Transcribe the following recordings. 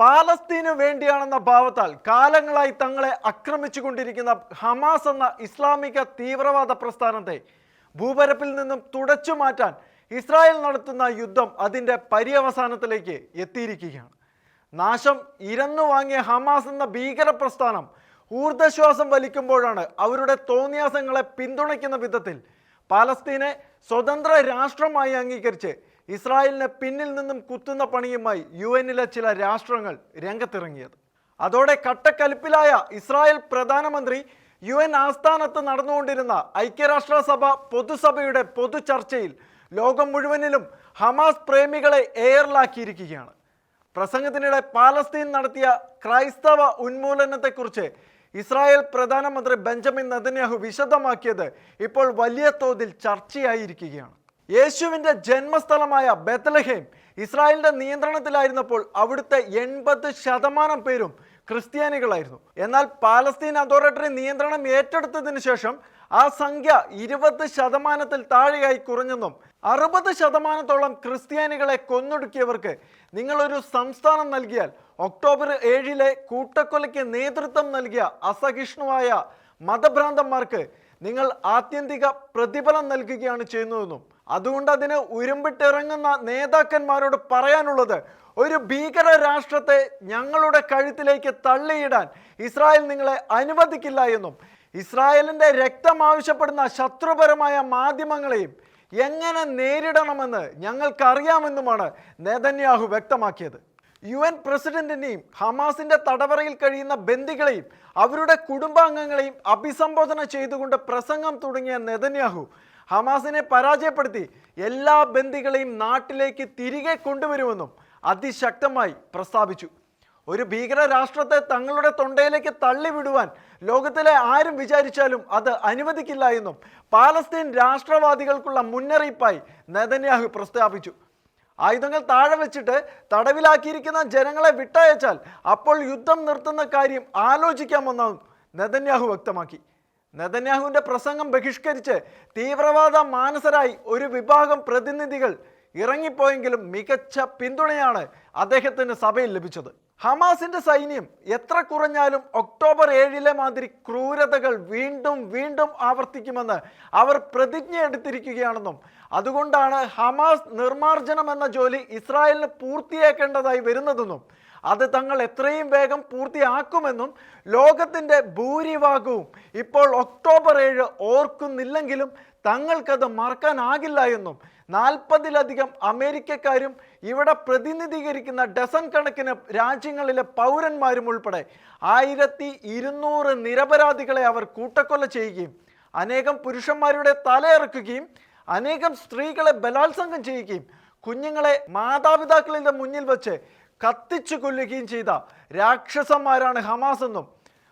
പാലസ്തീനു വേണ്ടിയാണെന്ന ഭാവത്താൽ കാലങ്ങളായി തങ്ങളെ ആക്രമിച്ചുകൊണ്ടിരിക്കുന്ന ഹമാസ് എന്ന ഇസ്ലാമിക തീവ്രവാദ പ്രസ്ഥാനത്തെ ഭൂപരപ്പിൽ നിന്നും തുടച്ചു മാറ്റാൻ ഇസ്രായേൽ നടത്തുന്ന യുദ്ധം അതിന്റെ പര്യവസാനത്തിലേക്ക് എത്തിയിരിക്കുകയാണ്. നാശം ഇരന്നു വാങ്ങിയ ഹമാസ് എന്ന ഭീകര പ്രസ്ഥാനം ഊർദ്ധശ്വാസം വലിക്കുമ്പോഴാണ് അവരുടെ തോന്നിയാസങ്ങളെ പിന്തുണയ്ക്കുന്ന വിധത്തിൽ പാലസ്തീനെ സ്വതന്ത്ര രാഷ്ട്രമായി അംഗീകരിച്ച് ഇസ്രായേലിനെ പിന്നിൽ നിന്നും കുത്തുന്ന പണിയുമായി യു എന്നിലെ ചില രാഷ്ട്രങ്ങൾ രംഗത്തിറങ്ങിയത്. അതോടെ കട്ടക്കലിപ്പിലായ ഇസ്രായേൽ പ്രധാനമന്ത്രി യു എൻ ആസ്ഥാനത്ത് നടന്നുകൊണ്ടിരുന്ന ഐക്യരാഷ്ട്രസഭ പൊതുസഭയുടെ പൊതു ചർച്ചയിൽ ലോകം മുഴുവനിലും ഹമാസ് പ്രേമികളെ എയറിലാക്കിയിരിക്കുകയാണ്. പ്രസംഗത്തിനിടെ പാലസ്തീൻ നടത്തിയ ക്രൈസ്തവ ഉന്മൂലനത്തെക്കുറിച്ച് ഇസ്രായേൽ പ്രധാനമന്ത്രി ബെഞ്ചമിൻ നദന്യാഹു വിശദമാക്കിയത് ഇപ്പോൾ വലിയ തോതിൽ ചർച്ചയായിരിക്കുകയാണ്. യേശുവിന്റെ ജന്മസ്ഥലമായ ബethlehem ഇസ്രായേലിന്റെ നിയന്ത്രണത്തിലായിരുന്നപ്പോൾ അവിടുത്തെ എൺപത് ശതമാനം പേരും ക്രിസ്ത്യാനികളായിരുന്നു. എന്നാൽ പാലസ്തീൻ അതോറിറ്റി നിയന്ത്രണം ഏറ്റെടുത്തതിന് ശേഷം ആ സംഖ്യ ഇരുപത് ശതമാനത്തിൽ താഴെയായി കുറഞ്ഞെന്നും അറുപത് ശതമാനത്തോളം ക്രിസ്ത്യാനികളെ കൊന്നൊടുക്കിയവർക്ക് നിങ്ങളൊരു സംസ്ഥാനം നൽകിയാൽ ഒക്ടോബർ ഏഴിലെ കൂട്ടക്കൊലയ്ക്ക് നേതൃത്വം നൽകിയ അസഹിഷ്ണുവായ മതഭ്രാന്തന്മാർക്ക് നിങ്ങൾ ആത്യന്തിക പ്രതിഫലം നൽകുകയാണ് ചെയ്യുന്നതെന്നും അതുകൊണ്ട് അതിന് ഉരുമ്പിട്ടിറങ്ങുന്ന നേതാക്കന്മാരോട് പറയാനുള്ളത് ഒരു ഭീകര രാഷ്ട്രത്തെ ഞങ്ങളുടെ കഴുത്തിലേക്ക് തള്ളിയിടാൻ ഇസ്രായേൽ നിങ്ങളെ അനുവദിക്കില്ല എന്നും ഇസ്രായേലിന്റെ രക്തം ആവശ്യപ്പെടുന്ന ശത്രുപരമായ മാധ്യമങ്ങളെയും എങ്ങനെ നേരിടണമെന്ന് ഞങ്ങൾക്കറിയാമെന്നുമാണ് നേതന്യാഹു വ്യക്തമാക്കിയത്. യു എൻ പ്രസിഡന്റിനെയും ഹമാസിന്റെ തടവറയിൽ കഴിയുന്ന ബന്ദികളെയും അവരുടെ കുടുംബാംഗങ്ങളെയും അഭിസംബോധന ചെയ്തുകൊണ്ട് പ്രസംഗം തുടങ്ങിയ നെതന്യാഹു ഹമാസിനെ പരാജയപ്പെടുത്തി എല്ലാ ബന്ദികളെയും നാട്ടിലേക്ക് തിരികെ കൊണ്ടുവരുമെന്നും അതിശക്തമായി പ്രസ്താവിച്ചു. ഒരു ഭീകര രാഷ്ട്രത്തെ തങ്ങളുടെ തൊണ്ടയിലേക്ക് തള്ളിവിടുവാൻ ലോകത്തിലെ ആരും വിചാരിച്ചാലും അത് അനുവദിക്കില്ല എന്നും പാലസ്തീൻ രാഷ്ട്രവാദികൾക്കുള്ള മുന്നറിയിപ്പായി നെതന്യാഹു പ്രസ്താവിച്ചു. ആയുധങ്ങൾ താഴെ വെച്ചിട്ട് തടവിലാക്കിയിരിക്കുന്ന ജനങ്ങളെ വിട്ടയച്ചാൽ അപ്പോൾ യുദ്ധം നിർത്തുന്ന കാര്യം ആലോചിക്കാമെന്നാകും നെതന്യാഹു വ്യക്തമാക്കി. നെതന്യാഹുവിന്റെ പ്രസംഗം ബഹിഷ്കരിച്ച് തീവ്രവാദ മാനസരായി ഒരു വിഭാഗം പ്രതിനിധികൾ ഇറങ്ങിപ്പോയെങ്കിലും മികച്ച പിന്തുണയാണ് അദ്ദേഹത്തിന് സഭയിൽ ലഭിച്ചത്. ഹമാസിന്റെ സൈന്യം എത്ര കുറഞ്ഞാലും ഒക്ടോബർ ഏഴിലെ മാതിരി ക്രൂരതകൾ വീണ്ടും വീണ്ടും ആവർത്തിക്കുമെന്ന് അവർ പ്രതിജ്ഞ എടുത്തിരിക്കുകയാണെന്നും അതുകൊണ്ടാണ് ഹമാസ് നിർമാർജനം എന്ന ജോലി ഇസ്രായേലിന് പൂർത്തിയാക്കേണ്ടതായി വരുന്നതെന്നും അത് തങ്ങൾ എത്രയും വേഗം പൂർത്തിയാക്കുമെന്നും ലോകത്തിന്റെ ഭൂരിഭാഗവും ഇപ്പോൾ ഒക്ടോബർ ഏഴ് ഓർക്കുന്നില്ലെങ്കിലും തങ്ങൾക്കത് മറക്കാനാകില്ല എന്നും നാൽപ്പതിലധികം അമേരിക്കക്കാരും ഇവിടെ പ്രതിനിധീകരിക്കുന്ന ഡസൺ കണക്കിന് രാജ്യങ്ങളിലെ പൗരന്മാരും ഉൾപ്പെടെ ആയിരത്തി ഇരുന്നൂറ് നിരപരാധികളെ അവർ കൂട്ടക്കൊല ചെയ്യുകയും അനേകം പുരുഷന്മാരുടെ തലയിറക്കുകയും അനേകം സ്ത്രീകളെ ബലാത്സംഗം ചെയ്യുകയും കുഞ്ഞുങ്ങളെ മാതാപിതാക്കളുടെ മുന്നിൽ വച്ച് കത്തിച്ചു കൊല്ലുകയും ചെയ്ത രാക്ഷസന്മാരാണ് ഹമാസ് എന്നും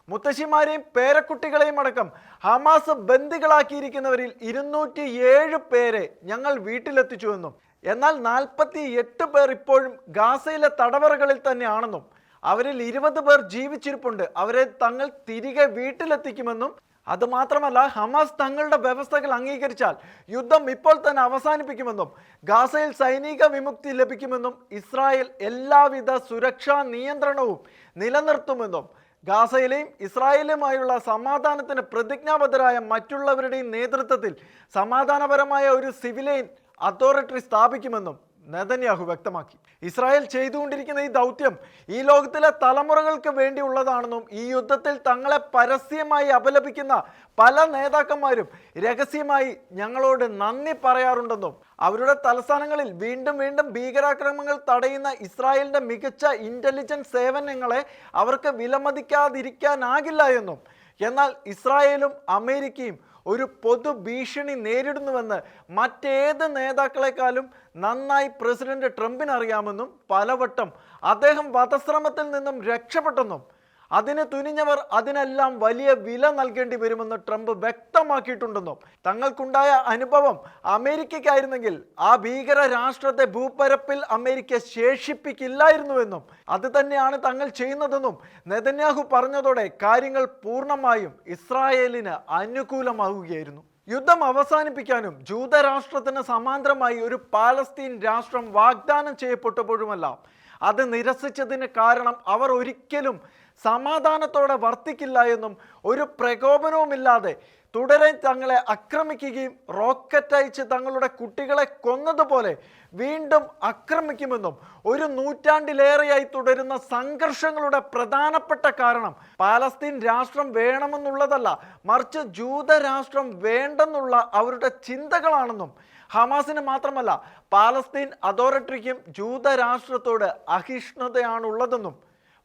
മുത്തശ്ശിമാരെയും പേരക്കുട്ടികളെയും അടക്കം ഹമാസ് ബന്ദികളാക്കിയിരിക്കുന്നവരിൽ ഇരുന്നൂറ്റി ഏഴ് പേരെ ഞങ്ങൾ വീട്ടിലെത്തിച്ചുവെന്നും എന്നാൽ നാൽപ്പത്തി എട്ട് പേർ ഇപ്പോഴും ഗാസയിലെ തടവറകളിൽ തന്നെയാണെന്നും അവരിൽ ഇരുപത് പേർ ജീവിച്ചിരിപ്പുണ്ട് അവരെ തങ്ങൾ തിരികെ വീട്ടിലെത്തിക്കുമെന്നും അതുമാത്രമല്ല ഹമാസ് തങ്ങളുടെ വ്യവസ്ഥകൾ അംഗീകരിച്ചാൽ യുദ്ധം ഇപ്പോൾ തന്നെ അവസാനിപ്പിക്കുമെന്നും ഗാസയിൽ സൈനിക വിമുക്തി ലഭിക്കുമെന്നും ഇസ്രായേൽ എല്ലാവിധ സുരക്ഷാ നിയന്ത്രണവും നിലനിർത്തുമെന്നും ഗാസയിലെയും ഇസ്രായേലുമായുള്ള സമാധാനത്തിന് പ്രതിജ്ഞാബദ്ധരായ മറ്റുള്ളവരുടെയും നേതൃത്വത്തിൽ സമാധാനപരമായ ഒരു സിവിലൈൻ അതോറിറ്റി സ്ഥാപിക്കുമെന്നും നെതന്യാഹു വ്യക്തമാക്കി. ഇസ്രായേൽ ചെയ്തുകൊണ്ടിരിക്കുന്ന ഈ ദൗത്യം ഈ ലോകത്തിലെ തലമുറകൾക്ക് വേണ്ടിയുള്ളതാണെന്നും ഈ യുദ്ധത്തിൽ തങ്ങളെ പരസ്യമായി അപലപിക്കുന്ന പല നേതാക്കന്മാരും രഹസ്യമായി ഞങ്ങളോട് നന്ദി പറയാറുണ്ടെന്നും അവരുടെ തലസ്ഥാനങ്ങളിൽ വീണ്ടും വീണ്ടും ഭീകരാക്രമണങ്ങൾ തടയുന്ന ഇസ്രായേലിന്റെ മികച്ച ഇന്റലിജൻസ് സേവനങ്ങളെ അവർക്ക് വിലമതിക്കാതിരിക്കാനാകില്ല എന്നും. എന്നാൽ ഇസ്രായേലും അമേരിക്കയും ഒരു പൊതു ഭീഷണി നേരിടുന്നുവെന്ന് മറ്റേത് നേതാക്കളെക്കാളും നന്നായി പ്രസിഡന്റ് ട്രംപിന് അറിയാമെന്നും പലവട്ടം അദ്ദേഹം വധശ്രമത്തിൽ നിന്നും രക്ഷപ്പെട്ടെന്നും അതിന് തുനിഞ്ഞവർ അതിനെല്ലാം വലിയ വില നൽകേണ്ടി വരുമെന്ന് ട്രംപ് വ്യക്തമാക്കിയിട്ടുണ്ടെന്നും തങ്ങൾക്കുണ്ടായ അനുഭവം അമേരിക്കയ്ക്കായിരുന്നെങ്കിൽ ആ ഭീകര രാഷ്ട്രത്തെ ഭൂപരപ്പിൽ അമേരിക്ക ശേഷിപ്പിക്കില്ലായിരുന്നുവെന്നും അത് തന്നെയാണ് തങ്ങൾ ചെയ്യുന്നതെന്നും നെതന്യാഹു പറഞ്ഞതോടെ കാര്യങ്ങൾ പൂർണമായും ഇസ്രായേലിന് അനുകൂലമാകുകയായിരുന്നു യുദ്ധം അവസാനിപ്പിക്കാനും ജൂതരാഷ്ട്രത്തിന് സമാന്തരമായി ഒരു പാലസ്തീൻ രാഷ്ട്രം വാഗ്ദാനം ചെയ്യപ്പെട്ടപ്പോഴുമെല്ലാം അത് നിരസിച്ചതിന് കാരണം അവർ ഒരിക്കലും സമാധാനത്തോടെ വർത്തിക്കില്ല എന്നും ഒരു പ്രകോപനവുമില്ലാതെ തുടരെ തങ്ങളെ ആക്രമിക്കുകയും റോക്കറ്റ് അയച്ച് തങ്ങളുടെ കുട്ടികളെ കൊന്നതുപോലെ വീണ്ടും ആക്രമിക്കുമെന്നും ഒരു നൂറ്റാണ്ടിലേറെയായി തുടരുന്ന സംഘർഷങ്ങളുടെ പ്രധാനപ്പെട്ട കാരണം പാലസ്തീൻ രാഷ്ട്രം വേണമെന്നുള്ളതല്ല മറിച്ച് ജൂതരാഷ്ട്രം വേണ്ടെന്നുള്ള അവരുടെ ചിന്തകളാണെന്നും. ഹമാസിന് മാത്രമല്ല പാലസ്തീൻ അതോറിറ്റിക്കും ജൂതരാഷ്ട്രത്തോട് അഹിഷ്ണുതയാണുള്ളതെന്നും.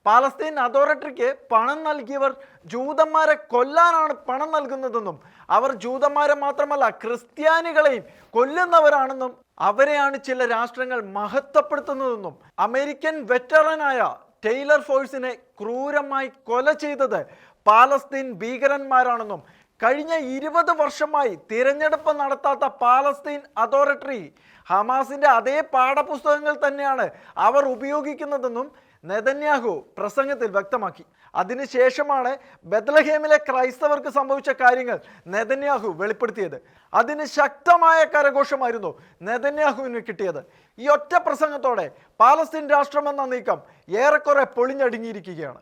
പാലസ്തീൻ അതോറിറ്റിക്ക് പണം നൽകിയവർ ജൂതന്മാരെ കൊല്ലാനാണ് പണം നൽകുന്നതെന്നും അവർ ജൂതന്മാരെ മാത്രമല്ല ക്രിസ്ത്യാനികളെയും കൊല്ലുന്നവരാണെന്നും അവരെയാണ് ചില രാഷ്ട്രങ്ങൾ മഹത്വപ്പെടുത്തുന്നതെന്നും അമേരിക്കൻ വെറ്ററനായ ടെയ്ലർ ഫോഴ്സിനെ ക്രൂരമായി കൊല ചെയ്തത് പാലസ്തീൻ ഭീകരന്മാരാണെന്നും കഴിഞ്ഞ ഇരുപത് വർഷമായി തിരഞ്ഞെടുപ്പ് നടത്താത്ത പാലസ്തീൻ അതോറിറ്റി ഹമാസിന്റെ അതേ പാഠപുസ്തകങ്ങൾ തന്നെയാണ് അവർ ഉപയോഗിക്കുന്നതെന്നും നെതന്യാഹു പ്രസംഗത്തിൽ വ്യക്തമാക്കി. അതിനുശേഷമാണ് ബദ്ലഹേമിലെ ക്രൈസ്തവർക്ക് സംഭവിച്ച കാര്യങ്ങൾ നെതന്യാഹു വെളിപ്പെടുത്തിയത്. അതിന് ശക്തമായ കരഘോഷമായിരുന്നു നെതന്യാഹുവിന് കിട്ടിയത്. ഈ ഒറ്റ പ്രസംഗത്തോടെ പാലസ്തീൻ രാഷ്ട്രമെന്ന നീക്കം ഏറെക്കുറെ പൊളിഞ്ഞടുങ്ങിയിരിക്കുകയാണ്